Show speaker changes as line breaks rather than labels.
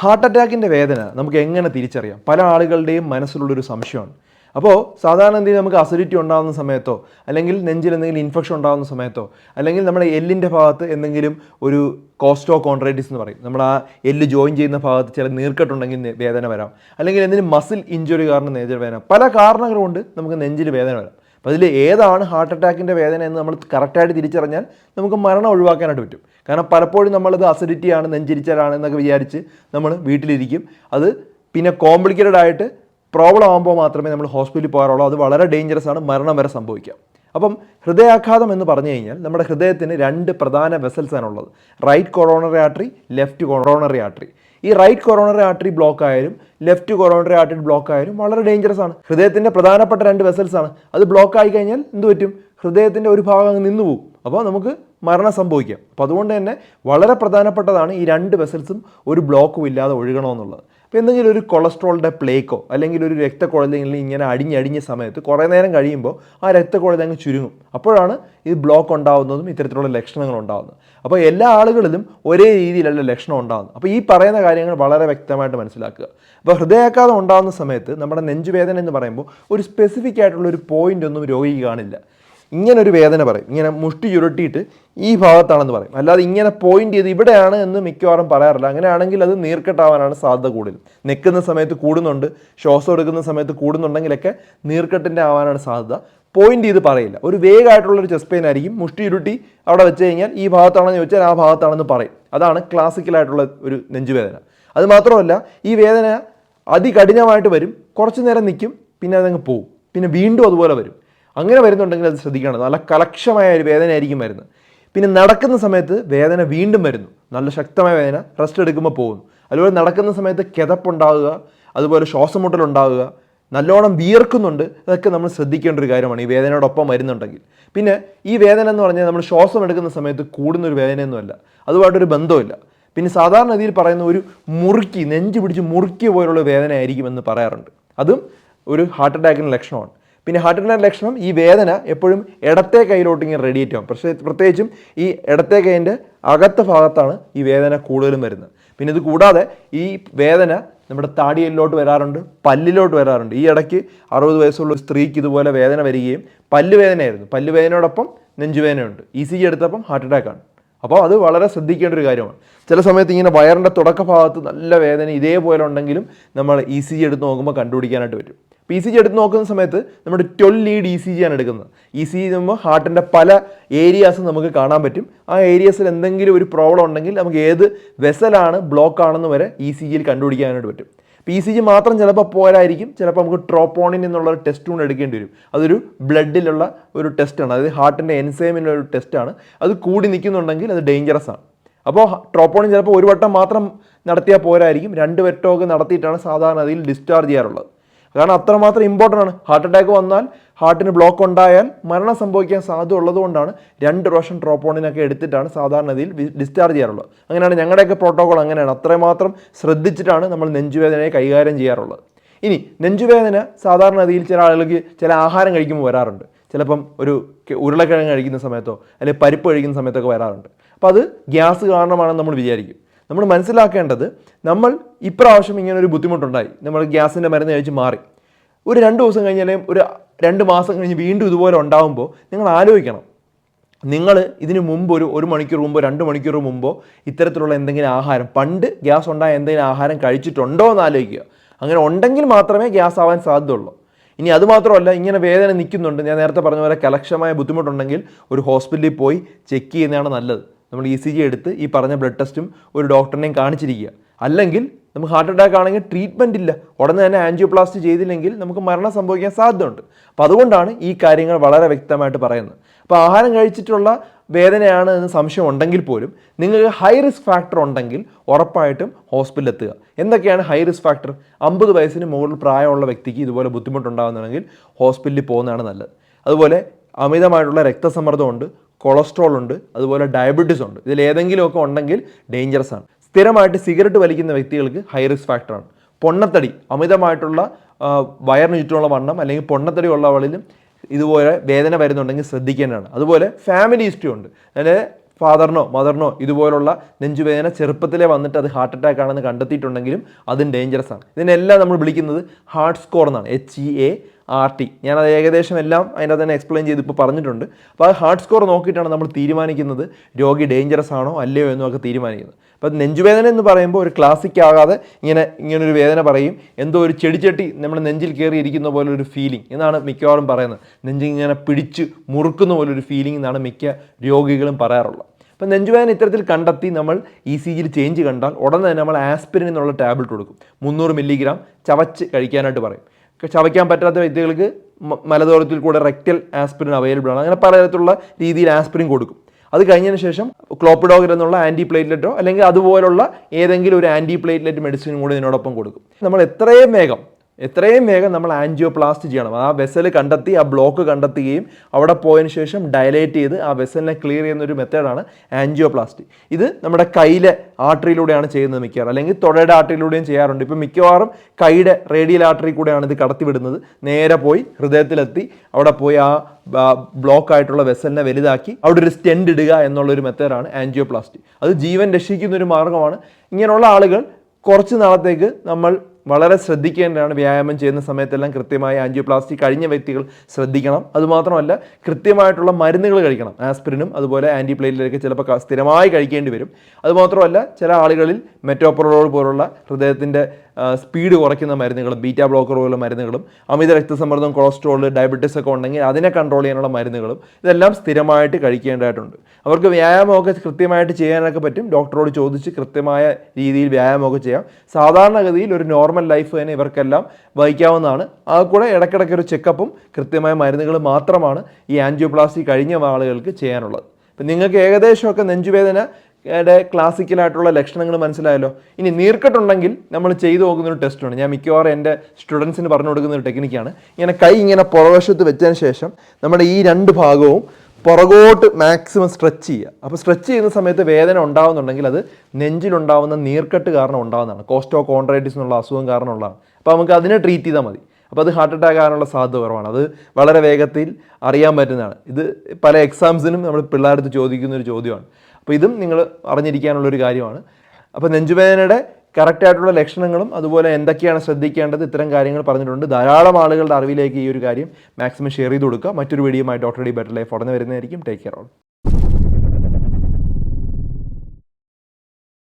heart അറ്റാക്കിൻ്റെ വേദന നമുക്ക് എങ്ങനെ തിരിച്ചറിയാം പല ആളുകളുടെയും മനസ്സിലുള്ളൊരു സംശയമാണ് അപ്പോൾ സാധാരണ എന്തെങ്കിലും നമുക്ക് അസിഡിറ്റി ഉണ്ടാകുന്ന സമയത്തോ അല്ലെങ്കിൽ നെഞ്ചിൽ എന്തെങ്കിലും ഇൻഫെക്ഷൻ ഉണ്ടാകുന്ന സമയത്തോ അല്ലെങ്കിൽ നമ്മുടെ എല്ലിൻ്റെ ഭാഗത്ത് എന്തെങ്കിലും ഒരു കോസ്റ്റോ കോൺട്രൈറ്റിസ് എന്ന് പറയും നമ്മൾ ആ എല്ല് ജോയിൻ ചെയ്യുന്ന ഭാഗത്ത് ചില നീർക്കെട്ടുണ്ടെങ്കിൽ വേദന വരാം അല്ലെങ്കിൽ എന്തെങ്കിലും മസിൽ ഇഞ്ചുറി കാരണം നെഞ്ചിൽ വേദന പല കൊണ്ട് നമുക്ക് നെഞ്ചിൽ വേദന വരാം അപ്പോൾ അതിൽ ഏതാണ് ഹാർട്ട് അറ്റാക്കിൻ്റെ വേദന എന്ന് നമ്മൾ കറക്റ്റായിട്ട് തിരിച്ചറിഞ്ഞാൽ നമുക്ക് മരണം ഒഴിവാക്കാനായിട്ട് പറ്റും കാരണം പലപ്പോഴും നമ്മളത് ആണ് നെഞ്ചിരിച്ചാലാണ് എന്നൊക്കെ വിചാരിച്ച് നമ്മൾ വീട്ടിലിരിക്കും അത് പിന്നെ കോംപ്ലിക്കേറ്റഡ് ആയിട്ട് പ്രോബ്ലം ആകുമ്പോൾ മാത്രമേ നമ്മൾ ഹോസ്പിറ്റലിൽ പോകാറുള്ളൂ അത് വളരെ ഡേഞ്ചറസ് ആണ് മരണം വരെ സംഭവിക്കാം അപ്പം ഹൃദയാഘാതം എന്ന് പറഞ്ഞു കഴിഞ്ഞാൽ നമ്മുടെ ഹൃദയത്തിന് രണ്ട് പ്രധാന വെസൽസ് ഉള്ളത് right coronary artery left coronary artery ഈ റൈറ്റ് കൊറോണറി ആർട്ടറി ബ്ലോക്ക് ആയാലും ലെഫ്റ്റ് കൊറോണറി ആർട്ടറി ബ്ലോക്ക് ആയാലും വളരെ ഡേഞ്ചറസ് ആണ് ഹൃദയത്തിൻ്റെ പ്രധാനപ്പെട്ട രണ്ട് വെസൽസ് ആണ് അത് ബ്ലോക്ക് ആയി കഴിഞ്ഞാൽ എന്ത് പറ്റും ഹൃദയത്തിൻ്റെ ഒരു ഭാഗം അങ്ങ് നിന്നു പോകും അപ്പോൾ നമുക്ക് മരണം സംഭവിക്കാം അപ്പോൾ അതുകൊണ്ട് തന്നെ വളരെ പ്രധാനപ്പെട്ടതാണ് ഈ രണ്ട് വെസൽസും ഒരു ബ്ലോക്കും ഇല്ലാതെ ഒഴുകണമെന്നുള്ളത് അപ്പോൾ എന്തെങ്കിലും ഒരു കൊളസ്ട്രോളിൻ്റെ പ്ലേക്കോ അല്ലെങ്കിൽ ഒരു രക്തക്കുഴലെങ്കിൽ ഇങ്ങനെ അടിഞ്ഞടിഞ്ഞ സമയത്ത് കുറേ നേരം കഴിയുമ്പോൾ ആ രക്തക്കുഴൽ അങ്ങ് ചുരുങ്ങും അപ്പോഴാണ് ഇത് ബ്ലോക്ക് ഉണ്ടാകുന്നതും ഇത്തരത്തിലുള്ള ലക്ഷണങ്ങൾ ഉണ്ടാകുന്നത് അപ്പോൾ എല്ലാ ആളുകളിലും ഒരേ രീതിയിലല്ല ലക്ഷണം ഉണ്ടാകുന്നത് അപ്പോൾ ഈ പറയുന്ന കാര്യങ്ങൾ വളരെ വ്യക്തമായിട്ട് മനസ്സിലാക്കുക അപ്പോൾ ഹൃദയാഘാതം ഉണ്ടാകുന്ന സമയത്ത് നമ്മുടെ നെഞ്ചുവേദന എന്ന് പറയുമ്പോൾ ഒരു സ്പെസിഫിക് ആയിട്ടുള്ള ഒരു പോയിൻ്റ് ഒന്നും രോഗി കാണില്ല ഇങ്ങനെ ഒരു വേദന പറയും ഇങ്ങനെ മുഷ്ടി ചുരുട്ടിയിട്ട് ഈ ഭാഗത്താണെന്ന് പറയും അല്ലാതെ ഇങ്ങനെ പോയിന്റ് ചെയ്ത് ഇവിടെയാണ് എന്ന് മിക്കവാറും പറയാറില്ല അങ്ങനെയാണെങ്കിൽ അത് നീർക്കെട്ടാവാനാണ് സാധ്യത കൂടുതൽ നിൽക്കുന്ന സമയത്ത് കൂടുന്നുണ്ട് ശ്വാസം എടുക്കുന്ന സമയത്ത് കൂടുന്നുണ്ടെങ്കിലൊക്കെ നീർക്കെട്ടിൻ്റെ ആവാനാണ് സാധ്യത പോയിന്റ് ചെയ്ത് പറയില്ല ഒരു ഒരു ചെസ്റ്റ് പെയിൻ ആയിരിക്കും മുഷ്ടി ഉരുട്ടി അവിടെ വെച്ച് കഴിഞ്ഞാൽ ഈ ഭാഗത്താണെന്ന് ചോദിച്ചാൽ ആ ഭാഗത്താണെന്ന് പറയും അതാണ് ക്ലാസിക്കലായിട്ടുള്ള ഒരു നെഞ്ചുവേദന അത് മാത്രമല്ല ഈ വേദന അതികഠിനമായിട്ട് വരും കുറച്ചു നേരം നിൽക്കും പിന്നെ അതങ്ങ് പോവും പിന്നെ വീണ്ടും അതുപോലെ വരും അങ്ങനെ വരുന്നുണ്ടെങ്കിൽ അത് ശ്രദ്ധിക്കണം നല്ല കലക്ഷമായ ഒരു വേദനയായിരിക്കും വരുന്നത് പിന്നെ നടക്കുന്ന സമയത്ത് വേദന വീണ്ടും വരുന്നു നല്ല ശക്തമായ വേദന റെസ്റ്റ് എടുക്കുമ്പോൾ പോകുന്നു അതുപോലെ നടക്കുന്ന സമയത്ത് കിതപ്പുണ്ടാവുക അതുപോലെ ശ്വാസമുട്ടലുണ്ടാവുക നല്ലോണം വിയർക്കുന്നുണ്ട് അതൊക്കെ നമ്മൾ ശ്രദ്ധിക്കേണ്ട ഒരു കാര്യമാണ് ഈ വേദനയോടൊപ്പം വരുന്നുണ്ടെങ്കിൽ പിന്നെ ഈ വേദന എന്ന് പറഞ്ഞാൽ നമ്മൾ ശ്വാസം എടുക്കുന്ന സമയത്ത് കൂടുന്നൊരു വേദനയൊന്നുമല്ല അതുമായിട്ടൊരു ബന്ധമില്ല പിന്നെ സാധാരണ രീതിയിൽ പറയുന്ന ഒരു മുറുക്കി നെഞ്ച് പിടിച്ച് മുറുക്കി പോലുള്ള വേദന ആയിരിക്കുമെന്ന് പറയാറുണ്ട് അതും ഒരു ഹാർട്ട് അറ്റാക്കിൻ്റെ ലക്ഷണമാണ് പിന്നെ ഹാർട്ട് അറ്റാക്ക് ലക്ഷണം ഈ വേദന എപ്പോഴും ഇടത്തെ കൈയിലോട്ട് ഇങ്ങനെ റേഡിയേറ്റ് ആവും പക്ഷേ പ്രത്യേകിച്ചും ഈ ഇടത്തെ കൈൻ്റെ അകത്ത ഭാഗത്താണ് ഈ വേദന കൂടുതലും വരുന്നത് പിന്നെ ഇത് കൂടാതെ ഈ വേദന നമ്മുടെ താടിയലിലോട്ട് വരാറുണ്ട് പല്ലിലോട്ട് വരാറുണ്ട് ഈ ഇടയ്ക്ക് അറുപത് വയസ്സുള്ള സ്ത്രീക്ക് ഇതുപോലെ വേദന വരികയും പല്ലുവേദനയായിരുന്നു പല്ലുവേദനയോടൊപ്പം നെഞ്ചുവേദനയുണ്ട് ഇ സി ജി എടുത്തപ്പം ഹാർട്ട് അറ്റാക്കാണ് അപ്പോൾ അത് വളരെ ശ്രദ്ധിക്കേണ്ട ഒരു കാര്യമാണ് ചില സമയത്ത് ഇങ്ങനെ വയറിൻ്റെ തുടക്ക ഭാഗത്ത് നല്ല വേദന ഇതേപോലെ ഉണ്ടെങ്കിലും നമ്മൾ ഇ സി ജി എടുത്ത് നോക്കുമ്പോൾ കണ്ടുപിടിക്കാനായിട്ട് പറ്റും പി സി ജി എടുത്ത് നോക്കുന്ന സമയത്ത് നമ്മുടെ twelve lead E C G ആണ് എടുക്കുന്നത് ഇ സി ജി നമ്മൾ ഹാർട്ടിൻ്റെ പല ഏരിയാസ് നമുക്ക് കാണാൻ പറ്റും ആ ഏരിയാസിൽ എന്തെങ്കിലും ഒരു പ്രോബ്ലം ഉണ്ടെങ്കിൽ നമുക്ക് ഏത് വെസലാണ് ബ്ലോക്ക് ആണെന്ന് വരെ ഇ സി ജിയിൽ കണ്ടുപിടിക്കാനായിട്ട് പറ്റും പി സി ജി മാത്രം ചിലപ്പോൾ പോരായിരിക്കും ചിലപ്പോൾ നമുക്ക് ട്രോപ്പോണിൻ എന്നുള്ള ഒരു ടെസ്റ്റ് കൊണ്ട് എടുക്കേണ്ടി വരും അതൊരു ബ്ലഡിലുള്ള ഒരു ടെസ്റ്റാണ് അതായത് ഹാർട്ടിൻ്റെ എൻസൈമിൻ്റെ ഒരു ടെസ്റ്റാണ് അത് കൂടി നിൽക്കുന്നുണ്ടെങ്കിൽ അത് ഡേഞ്ചറസ് ആണ് അപ്പോൾ ട്രോപ്പോണിൻ ചിലപ്പോൾ ഒരു വട്ടം മാത്രം നടത്തിയാൽ പോരായിരിക്കും രണ്ട് വട്ടമൊക്കെ നടത്തിയിട്ടാണ് സാധാരണ അതിൽ ഡിസ്ചാർജ് ചെയ്യാറുള്ളത് കാരണം അത്രമാത്രം ഇമ്പോർട്ടൻ്റ് ആണ് ഹാർട്ട് അറ്റാക്ക് വന്നാൽ ഹാർട്ടിന് ബ്ലോക്ക് ഉണ്ടായാൽ മരണം സംഭവിക്കാൻ സാധ്യത ഉള്ളതുകൊണ്ടാണ് രണ്ട് പ്രാവശ്യം ട്രോപ്പോണിനൊക്കെ എടുത്തിട്ടാണ് സാധാരണഗതിയിൽ ഡിസ്ചാർജ് ചെയ്യാറുള്ളത് അങ്ങനെയാണ് ഞങ്ങളുടെയൊക്കെ പ്രോട്ടോകോൾ അങ്ങനെയാണ് അത്രമാത്രം ശ്രദ്ധിച്ചിട്ടാണ് നമ്മൾ നെഞ്ചുവേദനയെ കൈകാര്യം ചെയ്യാറുള്ളത് ഇനി നെഞ്ചുവേദന സാധാരണഗതിയിൽ ചില ആളുകൾക്ക് ചില ആഹാരം കഴിക്കുമ്പോൾ വരാറുണ്ട് ചിലപ്പം ഒരു ഉരുളക്കിഴങ്ങ് കഴിക്കുന്ന സമയത്തോ അല്ലെങ്കിൽ പരിപ്പ് കഴിക്കുന്ന സമയത്തൊക്കെ വരാറുണ്ട് അപ്പോൾ അത് ഗ്യാസ് കാരണമാണെന്ന് നമ്മൾ വിചാരിക്കും നമ്മൾ മനസ്സിലാക്കേണ്ടത് നമ്മൾ ഇപ്രാവശ്യം ഇങ്ങനെ ഒരു ബുദ്ധിമുട്ടുണ്ടായി നമ്മൾ ഗ്യാസിൻ്റെ മരുന്ന് കഴിച്ച് മാറി ഒരു രണ്ട് ദിവസം കഴിഞ്ഞാൽ ഒരു രണ്ട് മാസം കഴിഞ്ഞ് വീണ്ടും ഇതുപോലെ ഉണ്ടാകുമ്പോൾ നിങ്ങൾ ആലോചിക്കണം നിങ്ങൾ ഇതിന് മുമ്പ് ഒരു ഒരു മണിക്കൂർ മുമ്പോ രണ്ട് മണിക്കൂർ മുമ്പോ ഇത്തരത്തിലുള്ള എന്തെങ്കിലും ആഹാരം പണ്ട് ഗ്യാസ് ഉണ്ടായ എന്തെങ്കിലും ആഹാരം കഴിച്ചിട്ടുണ്ടോ എന്ന് ആലോചിക്കുക അങ്ങനെ ഉണ്ടെങ്കിൽ മാത്രമേ ഗ്യാസ് ആവാൻ സാധ്യതയുള്ളൂ ഇനി അതുമാത്രമല്ല ഇങ്ങനെ വേദന നിൽക്കുന്നുണ്ട് ഞാൻ നേരത്തെ പറഞ്ഞ പോലെ കലക്ഷമായ ബുദ്ധിമുട്ടുണ്ടെങ്കിൽ ഒരു ഹോസ്പിറ്റലിൽ പോയി ചെക്ക് ചെയ്യുന്നതാണ് നല്ലത് നമ്മൾ ഇ സി ജി എടുത്ത് ഈ പറഞ്ഞ ബ്ലഡ് ടെസ്റ്റും ഒരു ഡോക്ടറിനെയും കാണിച്ചിരിക്കുക അല്ലെങ്കിൽ നമുക്ക് ഹാർട്ട് അറ്റാക്ക് ആണെങ്കിൽ ട്രീറ്റ്മെൻ്റ് ഇല്ല ഉടനെ തന്നെ ആൻജിയോപ്ലാസ്റ്റി ചെയ്തില്ലെങ്കിൽ നമുക്ക് മരണം സംഭവിക്കാൻ സാധ്യതയുണ്ട് അപ്പോൾ അതുകൊണ്ടാണ് ഈ കാര്യങ്ങൾ വളരെ വ്യക്തമായിട്ട് പറയുന്നത് അപ്പോൾ ആഹാരം കഴിച്ചിട്ടുള്ള വേദനയാണ് എന്ന് സംശയം ഉണ്ടെങ്കിൽ പോലും നിങ്ങൾക്ക് ഹൈ റിസ്ക് ഫാക്ടർ ഉണ്ടെങ്കിൽ ഉറപ്പായിട്ടും ഹോസ്പിറ്റലിൽ എത്തുക എന്തൊക്കെയാണ് ഹൈ റിസ്ക് ഫാക്ടർ അമ്പത് വയസ്സിന് മുകളിൽ പ്രായമുള്ള വ്യക്തിക്ക് ഇതുപോലെ ബുദ്ധിമുട്ടുണ്ടാകുന്നുണ്ടെങ്കിൽ ഹോസ്പിറ്റലിൽ പോകുന്നതാണ് നല്ലത് അതുപോലെ അമിതമായിട്ടുള്ള രക്തസമ്മർദ്ദമുണ്ട് കൊളസ്ട്രോൾ ഉണ്ട് അതുപോലെ ഡയബറ്റീസ് ഉണ്ട് ഇതിൽ ഏതെങ്കിലുമൊക്കെ ഉണ്ടെങ്കിൽ ഡേഞ്ചറസ് ആണ് സ്ഥിരമായിട്ട് സിഗരറ്റ് വലിക്കുന്ന വ്യക്തികൾക്ക് ഹൈ റിസ്ക് ഫാക്ടറാണ് പൊണ്ണത്തടി അമിതമായിട്ടുള്ള വയറിന് ചുറ്റുമുള്ള വണ്ണം അല്ലെങ്കിൽ പൊണ്ണത്തടി ഉള്ളവളിലും ഇതുപോലെ വേദന വരുന്നുണ്ടെങ്കിൽ ശ്രദ്ധിക്കേണ്ടതാണ് അതുപോലെ ഫാമിലി ഹിസ്റ്ററി ഉണ്ട് അതായത് ഫാദറിനോ മദറിനോ ഇതുപോലുള്ള നെഞ്ചുവേദന ചെറുപ്പത്തിലേ വന്നിട്ട് അത് ഹാർട്ട് അറ്റാക്ക് ആണെന്ന് കണ്ടെത്തിയിട്ടുണ്ടെങ്കിലും അതും ഡേഞ്ചറസ് ആണ് ഇതിനെല്ലാം നമ്മൾ വിളിക്കുന്നത് ഹാർട്ട് സ്കോർ എന്നാണ് H E A R T ഞാനത് ഏകദേശം എല്ലാം അതിൻ്റെ തന്നെ എക്സ്പ്ലെയിൻ ചെയ്ത് ഇപ്പോൾ പറഞ്ഞിട്ടുണ്ട് അപ്പോൾ അത് ഹാർട്ട് സ്കോർ നോക്കിയിട്ടാണ് നമ്മൾ തീരുമാനിക്കുന്നത് രോഗി ഡേഞ്ചറസ് ആണോ അല്ലയോ എന്നൊക്കെ തീരുമാനിക്കുന്നത് അപ്പോൾ നെഞ്ചുവേദന എന്ന് പറയുമ്പോൾ ഒരു ക്ലാസിക് ആകാതെ ഇങ്ങനെ ഇങ്ങനെ ഒരു വേദന പറയും എന്തോ ഒരു ചെടിച്ചട്ടി നമ്മുടെ നെഞ്ചിൽ കയറി ഇരിക്കുന്ന പോലെ ഒരു ഫീലിംഗ് എന്നാണ് മിക്കവാറും പറയുന്നത് നെഞ്ചിങ്ങനെ പിടിച്ച് മുറുക്കുന്ന പോലെ ഒരു ഫീലിംഗ് എന്നാണ് മിക്ക രോഗികളും പറയാറുള്ളത് അപ്പോൾ നെഞ്ചുവേദന ഇത്തരത്തിൽ കണ്ടെത്തി നമ്മൾ ഇ സി ജിയിൽ ചേഞ്ച് കണ്ടാൽ ഉടനെ തന്നെ നമ്മൾ ആസ്പിരിൻ എന്നുള്ള ടാബ്ലറ്റ് കൊടുക്കും മുന്നൂറ് മില്ലിഗ്രാം ചവച്ച് കഴിക്കാനായിട്ട് പറയും ചവയ്ക്കാൻ പറ്റാത്ത വ്യക്തികൾക്ക് മലദോരത്തിൽ കൂടെ റെക്റ്റൽ ആസ്പിരിൻ അവൈലബിൾ ആണ് അങ്ങനെ പലതരത്തിലുള്ള രീതിയിൽ ആസ്പിരിൻ കൊടുക്കും അത് കഴിഞ്ഞതിന് ശേഷം ക്ലോപ്പിഡോഗർ എന്നുള്ള ആൻറ്റി പ്ലേറ്റ്ലെറ്റോ അല്ലെങ്കിൽ അതുപോലുള്ള ഏതെങ്കിലും ഒരു ആൻറ്റി പ്ലേറ്റ്ലെറ്റ് മെഡിസിനും കൂടി ഇതിനോടൊപ്പം കൊടുക്കും നമ്മൾ എത്രയും വേഗം എത്രയും വേഗം നമ്മൾ ആൻജിയോപ്ലാസ്റ്റ് ചെയ്യണം ആ വെസൽ കണ്ടെത്തി ആ ബ്ലോക്ക് കണ്ടെത്തുകയും അവിടെ പോയതിന് ശേഷം ഡയലേറ്റ് ചെയ്ത് ആ വെസലിനെ ക്ലിയർ ചെയ്യുന്ന ഒരു മെത്തേഡാണ് ആൻജിയോപ്ലാസ്റ്റി ഇത് നമ്മുടെ കൈയിലെ ആർട്ടറിയിലൂടെയാണ് ചെയ്യുന്നത് മിക്കവാറും അല്ലെങ്കിൽ തൊടയുടെ ആർട്ടറിയിലൂടെയും ചെയ്യാറുണ്ട് ഇപ്പോൾ മിക്കവാറും കൈയുടെ റേഡിയൽ ആർട്ടറി കൂടെയാണ് ഇത് കടത്തിവിടുന്നത് നേരെ പോയി ഹൃദയത്തിലെത്തി അവിടെ പോയി ആ ബ്ലോക്ക് ആയിട്ടുള്ള വെസലിനെ വലുതാക്കി അവിടെ ഒരു സ്റ്റെൻഡ് ഇടുക എന്നുള്ളൊരു മെത്തേഡാണ് ആൻജിയോപ്ലാസ്റ്റി അത് ജീവൻ രക്ഷിക്കുന്ന ഒരു മാർഗമാണ് ഇങ്ങനെയുള്ള ആളുകൾ കുറച്ച് നാളത്തേക്ക് നമ്മൾ വളരെ ശ്രദ്ധിക്കേണ്ടതാണ് വ്യായാമം ചെയ്യുന്ന സമയത്തെല്ലാം കൃത്യമായി ആൻജിയോപ്ലാസ്റ്റി കഴിഞ്ഞ വ്യക്തികൾ ശ്രദ്ധിക്കണം അതുമാത്രമല്ല കൃത്യമായിട്ടുള്ള മരുന്നുകൾ കഴിക്കണം ആസ്പിരിനും അതുപോലെ ആൻറ്റി പ്ലേറ്റിലൊക്കെ ചിലപ്പോൾ സ്ഥിരമായി കഴിക്കേണ്ടി വരും അതുമാത്രമല്ല ചില ആളുകളിൽ മെറ്റോപ്രോൾ പോലുള്ള ഹൃദയത്തിൻ്റെ സ്പീഡ് കുറയ്ക്കുന്ന മരുന്നുകളും ബീറ്റാ ബ്ലോക്കർ പോലുള്ള മരുന്നുകളും അമിത രക്തസമ്മർദ്ദം കൊളസ്ട്രോൾ ഡയബറ്റീസ് ഒക്കെ ഉണ്ടെങ്കിൽ അതിനെ കൺട്രോൾ ചെയ്യാനുള്ള മരുന്നുകളും ഇതെല്ലാം സ്ഥിരമായിട്ട് കഴിക്കേണ്ടതായിട്ടുണ്ട് അവർക്ക് വ്യായാമമൊക്കെ കൃത്യമായിട്ട് ചെയ്യാനൊക്കെ പറ്റും ഡോക്ടറോട് ചോദിച്ച് കൃത്യമായ രീതിയിൽ വ്യായാമമൊക്കെ ചെയ്യാം സാധാരണഗതിയിൽ ഒരു നോർമൽ നോർമൽ ലൈഫ് തന്നെ ഇവർക്കെല്ലാം വഹിക്കാവുന്നതാണ് ആ കൂടെ ഇടയ്ക്കിടയ്ക്ക് ഒരു ചെക്കപ്പും കൃത്യമായ മരുന്നുകൾ മാത്രമാണ് ഈ ആൻജിയോപ്ലാസ്റ്റി കഴിഞ്ഞ ആളുകൾക്ക് ചെയ്യാനുള്ളത് അപ്പം നിങ്ങൾക്ക് ഏകദേശമൊക്കെ നെഞ്ചുവേദന ക്ലാസിക്കലായിട്ടുള്ള ലക്ഷണങ്ങൾ മനസ്സിലായല്ലോ ഇനി നീർക്കെട്ടുണ്ടെങ്കിൽ നമ്മൾ ചെയ്തു പോകുന്ന ഒരു ടെസ്റ്റാണ് ഞാൻ മിക്കവാറും എൻ്റെ സ്റ്റുഡൻസിന് പറഞ്ഞു കൊടുക്കുന്ന ഒരു ടെക്നിക്കാണ് ഇങ്ങനെ കൈ ഇങ്ങനെ പുറവശത്ത് വെച്ചതിന് ശേഷം നമ്മുടെ ഈ രണ്ട് ഭാഗവും പുറകോട്ട് മാക്സിമം സ്ട്രെച്ച് ചെയ്യുക അപ്പോൾ സ്ട്രെച്ച് ചെയ്യുന്ന സമയത്ത് വേദന ഉണ്ടാകുന്നുണ്ടെങ്കിൽ അത് നെഞ്ചിലുണ്ടാവുന്ന നീർക്കെട്ട് കാരണം ഉണ്ടാകുന്നതാണ് കോസ്റ്റോ കോൺട്രൈറ്റിസ് എന്നുള്ള അസുഖം കാരണമുള്ളതാണ് അപ്പോൾ നമുക്ക് അതിനെ ട്രീറ്റ് ചെയ്താൽ മതി അപ്പോൾ അത് ഹാർട്ട് അറ്റാക്ക് ആകാനുള്ള സാധ്യത കുറവാണ് അത് വളരെ വേഗത്തിൽ അറിയാൻ പറ്റുന്നതാണ് ഇത് പല എക്സാംസിനും നമ്മൾ പിള്ളേരടുത്ത് ചോദിക്കുന്ന ഒരു ചോദ്യമാണ് അപ്പോൾ ഇതും നിങ്ങൾ അറിഞ്ഞിരിക്കാനുള്ളൊരു കാര്യമാണ് അപ്പോൾ നെഞ്ചുവേദനയുടെ കറക്റ്റായിട്ടുള്ള ആയിട്ടുള്ള ലക്ഷണങ്ങളും അതുപോലെ എന്തൊക്കെയാണ് ശ്രദ്ധിക്കേണ്ടത് ഇത്തരം കാര്യങ്ങൾ പറഞ്ഞിട്ടുണ്ട് ധാരാളം ആളുകളുടെ അറിവിലേക്ക് ഈ ഒരു കാര്യം മാക്സിമം ഷെയർ ചെയ്ത് കൊടുക്കുക മറ്റൊരു video doctor D better life ഉടനെ വരുന്നതായിരിക്കും ടേക്ക് കെയർ ഓൾ